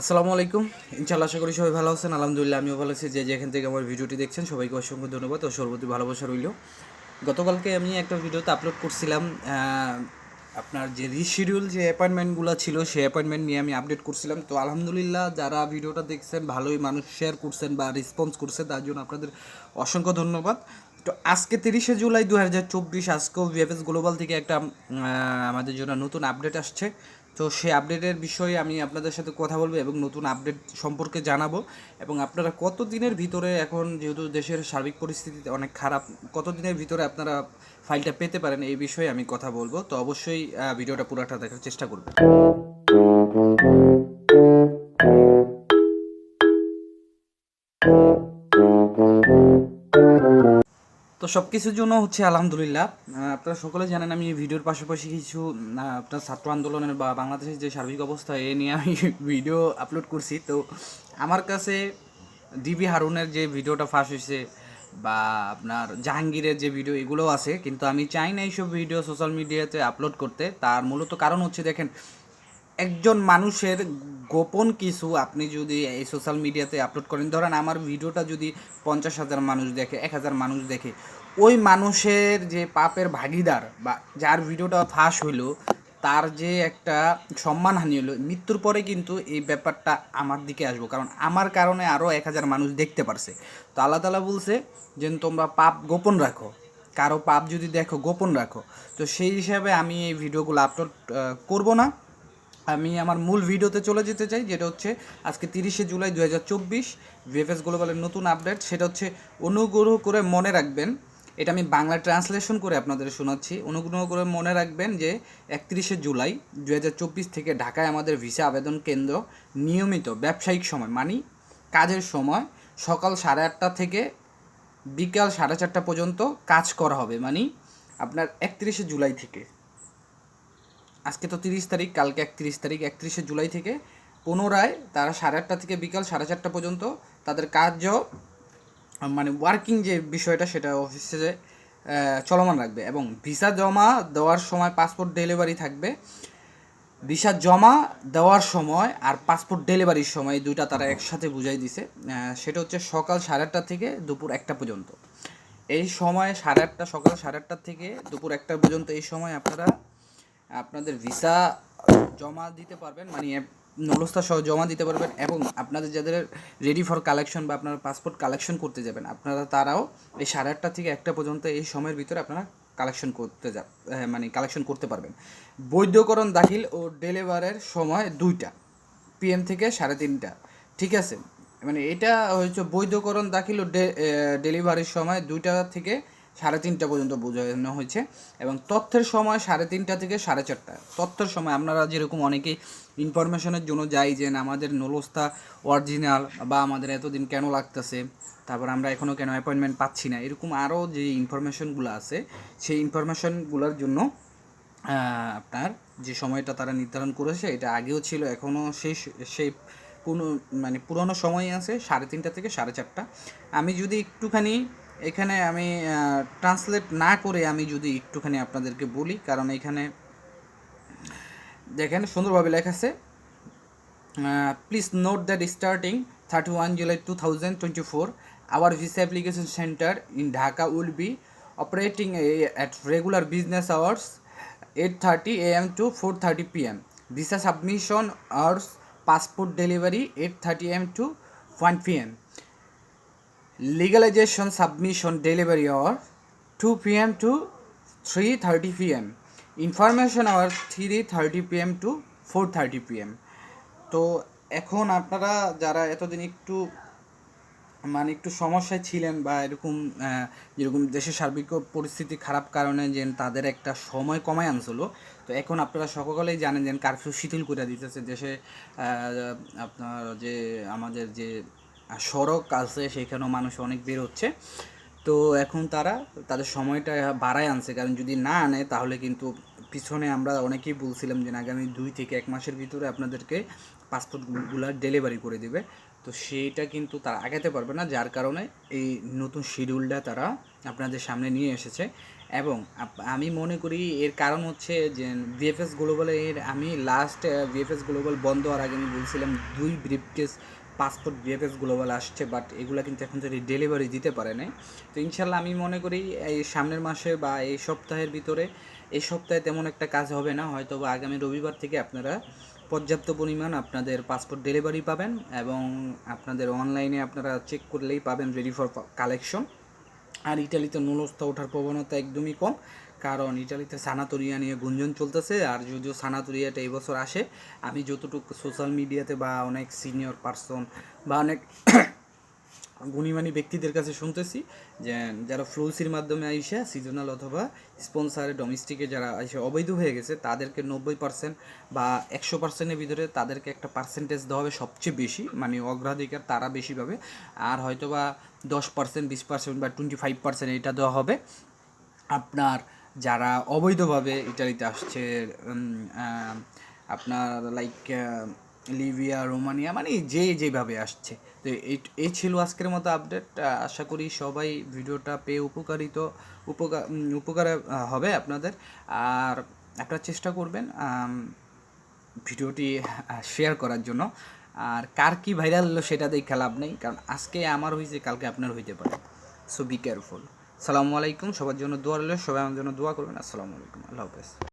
আসসালামু আলাইকুম। ইনশাল্লাহ আশা করি সবাই ভালো আছেন। আলহামদুলিল্লাহ, আমিও ভালো আছি। যে যেখান থেকে আমার ভিডিওটি দেখছেন, সবাইকে অসংখ্য ধন্যবাদ ও সর্বতি ভালোবাসা রইল। গতকালকে আমি একটা ভিডিওতে আপলোড করছিলাম আপনার যে রিশিডিউল যে অ্যাপয়েন্টমেন্টগুলো ছিল, সেই অ্যাপয়েন্টমেন্ট নিয়ে আমি আপডেট করছিলাম। তো আলহামদুলিল্লাহ, যারা ভিডিওটা দেখছেন, ভালোই মানুষ শেয়ার করছেন বা রেসপন্স করছেন তার জন্য আপনাদের অসংখ্য ধন্যবাদ। তো আজকে তিরিশে জুলাই দু হাজার চব্বিশ, আজকেও ভিএফএস গ্লোবাল থেকে একটা আমাদের জন্য নতুন আপডেট আসছে। তো সেই আপডেটের বিষয়ে আমি আপনাদের সাথে কথা বলব এবং নতুন আপডেট সম্পর্কে জানাব। এবং আপনারা কত দিনের ভিতরে এখন যেহেতু দেশের সার্বিক পরিস্থিতি অনেক খারাপ কত দিনের ভিতরে আপনারা ফাইলটা পেতে পারেন এই বিষয়ে আমি কথা বলব। তো অবশ্যই ভিডিওটা পুরোটা দেখার চেষ্টা করবেন। তো সব কিছুর জন্য হচ্ছে আলহামদুলিল্লাহ। আপনারা সকলে জানেন আমি ভিডিওর পাশাপাশি কিছু আপনার ছাত্র আন্দোলনের বা বাংলাদেশের যে সার্বিক অবস্থা, এ নিয়ে আমি ভিডিও আপলোড করছি। তো আমার কাছে ডিবি হারুনের যে ভিডিওটা ফাঁস হয়েছে বা আপনার জাহাঙ্গীরের যে ভিডিও, এগুলোও আছে। কিন্তু আমি চাই না এইসব ভিডিও সোশ্যাল মিডিয়াতে আপলোড করতে। তার মূলত কারণ হচ্ছে দেখেন একজন মানুষের গোপন কিছু আপনি যদি এই সোশ্যাল মিডিয়াতে আপলোড করেন, ধরেন আমার ভিডিওটা যদি পঞ্চাশ হাজার মানুষ দেখে, এক হাজার মানুষ দেখে, ওই মানুষের যে পাপের ভাগিদার বা যার ভিডিওটা ফাঁস হইল, তার যে একটা সম্মানহানি হলো মৃত্যুর পরে কিন্তু এই ব্যাপারটা আমার দিকে আসব। কারণ আমার কারণে আরও এক হাজার মানুষ দেখতে পারছে। তো আল্লাহ তালা বলছে যে, তোমরা পাপ গোপন রাখো। কারও পাপ যদি দেখো, গোপন রাখো। তো সেই হিসাবে আমি এই ভিডিওগুলো আপলোড করব না। আমি আমার মূল ভিডিওতে চলে যেতে চাই, যেটা হচ্ছে আজকে তিরিশে জুলাই দু হাজার চব্বিশ ভিএফএস গ্লোবালের নতুন আপডেট সেটা হচ্ছে অনুগ্রহ করে মনে রাখবেন, এটা আমি বাংলা ট্রান্সলেশন করে আপনাদের শোনাচ্ছি, অনুগ্রহ করে মনে রাখবেন যে একত্রিশে জুলাই দু হাজার চব্বিশ থেকে ঢাকায় আমাদের ভিসা আবেদন কেন্দ্র নিয়মিত ব্যবসায়িক সময় মানে কাজের সময় সকাল সাড়ে আটটা থেকে বিকাল সাড়ে চারটা পর্যন্ত কাজ করা হবে মানে আপনার একত্রিশে জুলাই থেকে। আজকে তো তিরিশ তারিখ, কালকে একত্রিশ তারিখ, একত্রিশে জুলাই থেকে পুনরায় তারা সাড়ে আটটা থেকে বিকাল সাড়ে চারটা পর্যন্ত তাদের কার্য মানে ওয়ার্কিং যে বিষয়টা সেটা অফিসে চলমান রাখবে এবং ভিসা জমা দেওয়ার সময় পাসপোর্ট ডেলিভারি থাকবে। ভিসা জমা দেওয়ার সময় আর পাসপোর্ট ডেলিভারির সময় দুইটা তারা একসাথে বুঝাই দিছে। সেটা হচ্ছে সকাল সাড়ে আটটা থেকে দুপুর একটা পর্যন্ত। এই সময় সাড়ে আটটা, সকাল সাড়ে আটটা থেকে দুপুর একটা পর্যন্ত এই সময় আপনারা আপনাদের ভিসা জমা দিতে পারবেন মানে নলস্তা সহ জমা দিতে পারবেন এবং আপনাদের যাদের রেডি ফর কালেকশন বা আপনারা পাসপোর্ট কালেকশন করতে যাবেন, আপনারা তারাও এই সাড়ে আটটা থেকে একটা পর্যন্ত এই সময়ের ভিতরে আপনারা কালেকশন করতে যা মানে কালেকশন করতে পারবেন। বৈধকরণ দাখিল ও ডেলিভারের সময় দুইটা পিএম থেকে সাড়ে তিনটা, ঠিক আছে? মানে এটা হচ্ছে বৈধকরণ দাখিল ও ডেলিভারির সময় দুইটা থেকে সাড়ে তিনটা পর্যন্ত বোঝানো হয়েছে এবং তথ্যের সময় সাড়ে তিনটা থেকে সাড়ে চারটা। তথ্যের সময় আপনারা যেরকম অনেকেই ইনফরমেশনের জন্য যাই যে আমাদের নলস্তা অরিজিনাল বা আমাদের এতদিন কেন লাগতেছে? তারপর আমরা এখনও কেন অ্যাপয়েন্টমেন্ট পাচ্ছি না? এরকম আরও যে ইনফরমেশনগুলো আছে, সেই ইনফরমেশনগুলোর জন্য আপনার যে সময়টা তারা নির্ধারণ করেছে, এটা আগেও ছিল এখনও সেই সেই কোনো মানে পুরনো সময় আছে, সাড়ে তিনটা থেকে সাড়ে চারটা। আমি যদি একটুখানি এখানে আমি ট্রান্সলেট না করে আমি যদি একটুখানি আপনাদেরকে বলি, কারণ এখানে দেখেন সুন্দরভাবে লেখা আছে please note that starting thirty one July two thousand twenty four our visa application centre in Dhaka will be operating at regular business hours 8:30 a.m. to 4:30 p.m. Visa submission hours, passport delivery 8:30 a.m. to 1 p.m. Legalization submission delivery hour 2 p.m. to 3:30 p.m. Information hour 3:30 p.m. to 4:30 p.m. তো এখন আপনারা যারা এতদিন একটু মানে একটু সমস্যায় ছিলেন বা এরকম যেরকম দেশের সার্বিক পরিস্থিতি খারাপ কারণে যে তাদের একটা সময় কমায় আনছিল, তো এখন আপনারা সকলেই জানেন যে কারফিউ শিথিল করে দিতেছে দেশে আপনার যে আমাদের যে সড়ক আছে সেখানেও মানুষ অনেক বের হচ্ছে তো এখন তারা, তাদের সময়টা বাড়ায় আনছে। কারণ যদি না আনে, তাহলে কিন্তু পিছনে আমরা অনেকেই বলছিলাম যে আগামী দুই থেকে এক মাসের ভিতরে আপনাদেরকে পাসপোর্টগুলো ডেলিভারি করে দেবে। তো সেইটা কিন্তু তারা আগাতে পারবে না, যার কারণে এই নতুন শিডিউলটা তারা আপনাদের সামনে নিয়ে এসেছে। এবং আমি মনে করি এর কারণ হচ্ছে যে, ভিএফএস গ্লোবালে এর আমি লাস্ট ভিএফএস গ্লোবাল বন্ধ হওয়ার আগে আমি বলছিলাম, দুই ব্রিফকেস পাসপোর্ট ভিএফএস গ্লোবাল আসছে বাট এগুলো কিন্তু এখন যদি ডেলিভারি দিতে পারে নাই, তো ইনশাল্লাহ আমি মনে করি এই সামনের মাসে বা এই সপ্তাহের ভিতরে এই সপ্তাহে তেমন একটা কাজ হবে না, হয়তো বা আগামী রবিবার থেকে আপনারা পর্যাপ্ত পরিমাণ আপনাদের পাসপোর্ট ডেলিভারি পাবেন এবং আপনাদের অনলাইনে আপনারা চেক করলেই পাবেন রেডি ফর কালেকশন আর ইটালিতে নুলস্থা ওঠার প্রবণতা একদমই কম কারণ ইটালিতে সানাতরিয়া নিয়ে গুঞ্জন চলতেছে, আর যদিও সানাতরিয়াটা এই বছর আসে, আমি যতটুকু সোশ্যাল মিডিয়াতে বা অনেক সিনিয়র পার্সন বা অনেক গুণীমানী ব্যক্তিদের কাছে শুনতেছি যে, যারা ফ্লুসির মাধ্যমে আইসা সিজনাল অথবা স্পন্সারে ডোমেস্টিকে যারা আইসা, অবৈধ হয়ে গেছে, তাদেরকে নব্বই পার্সেন্ট বা একশো পার্সেন্টের ভিতরে তাদেরকে একটা পার্সেন্টেজ দেওয়া হবে সবচেয়ে বেশি মানে অগ্রাধিকার তারা বেশি পাবে, আর হয়তো বা দশ পার্সেন্ট বিশ পার্সেন্ট বা টোয়েন্টি ফাইভ পার্সেন্ট এটা দেওয়া হবে। আপনার যারা অবৈধভাবে ইটালিতে আসছে আপনার লাইক লিবিয়া, রোমানিয়া মানে যে যেভাবে আসছে। তো এই ছিল আজকের মতো আপডেট আশা করি সবাই ভিডিওটা পেয়ে উপকারিত, উপকার উপকারে হবে আপনাদের। আর আপনারা চেষ্টা করবেন ভিডিওটি শেয়ার করার জন্য। আর কার কি ভাইরাল হলো সেটা দেখে লাভ নেই, কারণ আজকে আমার হয়েছে, কালকে আপনার হইতে পারে। সো বি কেয়ারফুল সালামু আলাইকুম, সবার জন্য দোয়া রইল, সবাই আমার জন্য দোয়া করবেন, আসসালামু আলাইকুম, আল্লাহ হাফেজ।